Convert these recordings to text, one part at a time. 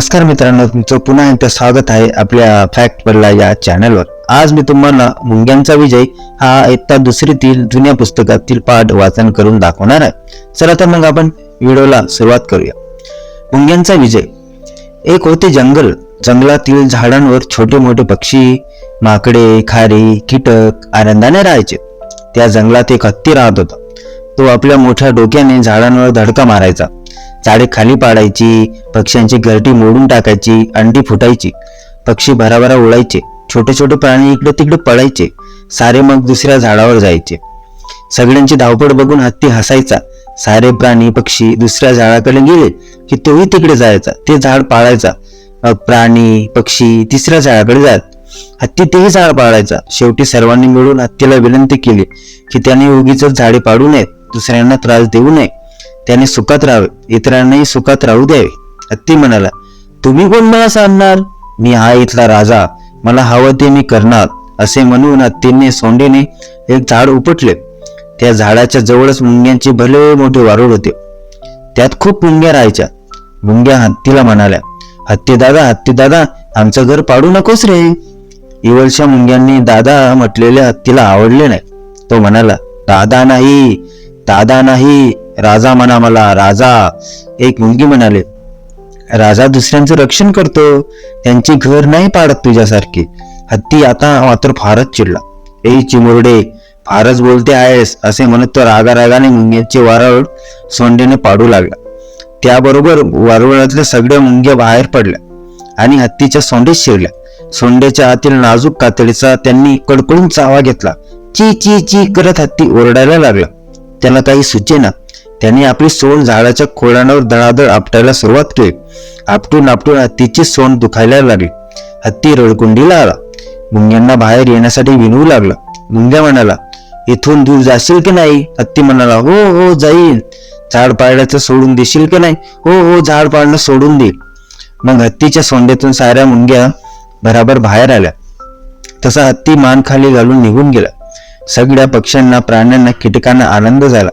नमस्कार मित्रांनो तुमचं पुन्हा एकदा स्वागत आहे आपल्या फॅक्ट पडला या चॅनलवर आज मी तुम्हाला मुंग्यांचा विजय हा इयत्ता दुसरीतील जुन्या पुस्तकातील पाठ वाचन करून दाखवणार आहे. चला तर मग आपण व्हिडिओला सुरुवात करूया. मुंग्यांचा विजय. एक होते जंगल. जंगलातील झाडांवर छोटे मोठे पक्षी माकडे खारी कीटक आनंदाने राहायचे. त्या जंगलात एक हत्ती राहत होता. तो आपल्या मोठ्या डोक्याने झाडांवर धडका मारायचा. झाडे खाली पाडायची पक्ष्यांची घरटी मोडून टाकायची अंडी फुटायची पक्षी भराभरा उडायचे छोटे छोटे प्राणी इकडे तिकडे पळायचे सारे मग दुसऱ्या झाडावर जायचे. सगळ्यांची धावपळ बघून हत्ती हसायचा सारे प्राणी पक्षी दुसऱ्या झाडाकडे गेले की तोही तिकडे जायचा ते झाड पाळायचा. मग प्राणी पक्षी तिसऱ्या झाडाकडे जात. हत्ती तेही झाड पाळायचा. शेवटी सर्वांनी मिळून हत्तीला विनंती केली की त्याने उगीच झाडे पाडू नयेत दुसऱ्यांना त्रास देऊ नये. त्याने सुखात राहावे. इतरांनाही सुखात राहू द्यावे. हत्ती म्हणाला तुम्ही कोण मला सांगणार? मी हा इथला राजा. मला हवं ते मी करणार. असे म्हणून हत्तीने सोंडेने एक झाड उपटले. त्या झाडाच्या जवळच मुंग्यांचे भले मोठे वारूळ होते. त्यात खूप मुंग्या राहायच्या. मुंग्या हत्तीला म्हणाल्या हत्ती दादा हत्ती दादा आमचं घर पाडू नकोस रे. इवलच्या मुंग्यांनी दादा म्हटलेल्या हत्तीला आवडले नाही. तो म्हणाला दादा नाही दादा नाही राजा म्हणा मला राजा एक मुंगी म्हणाले राजा दुसऱ्यांचं रक्षण करतो त्यांची घर नाही पाडत तुझ्यासारखी. हत्ती आता मात्र फारच चिडला. ए चिमुरडे फारच बोलते आहेस असे म्हणत तो रागा रागाने मुंग्यांचे वारळ सोंडेने पाडू लागला. त्याबरोबर वारुळातल्या सगळ्या मुंग्या बाहेर पडल्या आणि हत्तीच्या सोंडेत शिरल्या. सोंडेच्या आतील नाजूक कातडीचा त्यांनी कडकडून चावा घेतला. ची ची ची करत हत्ती ओरडायला लागला. त्याला काही सुचेना. त्याने आपली सोंड झाडाच्या खोडांवर दळादळ आपटायला सुरुवात केली. आपटून आपटून हत्तीची सोंड दुखायला लागली. हत्ती रडकुंडीला आला. मुंग्यांना बाहेर येण्यासाठी विनवू लागला. मुंग्या म्हणाला इथून दूर जाशील की नाही? हत्ती म्हणाला हो हो जाईल झाड पाळण्याचं सोडून देशील की नाही? हो हो झाड पाळणं सोडून दे मग हत्तीच्या सोंड्यातून साऱ्या मुंग्या बराबर बाहेर आल्या. तसा हत्ती मान खाली घालून निघून गेला. सगळ्या पक्ष्यांना प्राण्यांना कीटकांना आनंद झाला.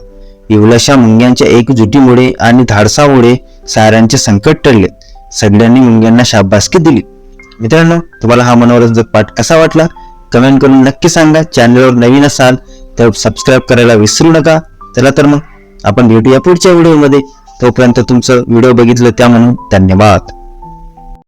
इवलाशा मुंग्यांच्या एकजुटीमुळे आणि धाडसामुळे साऱ्यांचे संकट टळले. सगळ्यांनी मुंग्यांना शाबासकी दिली. मित्रांनो तुम्हाला हा मनोरंजक पाठ कसा वाटला? कमेंट करून नक्की सांगा. चॅनलवर नवीन असाल तर सबस्क्राईब करायला विसरू नका. चला तर मग आपण भेटूया पुढच्या व्हिडिओमध्ये तोपर्यंत तुमचं व्हिडिओ बघितलं त्या म्हणून धन्यवाद.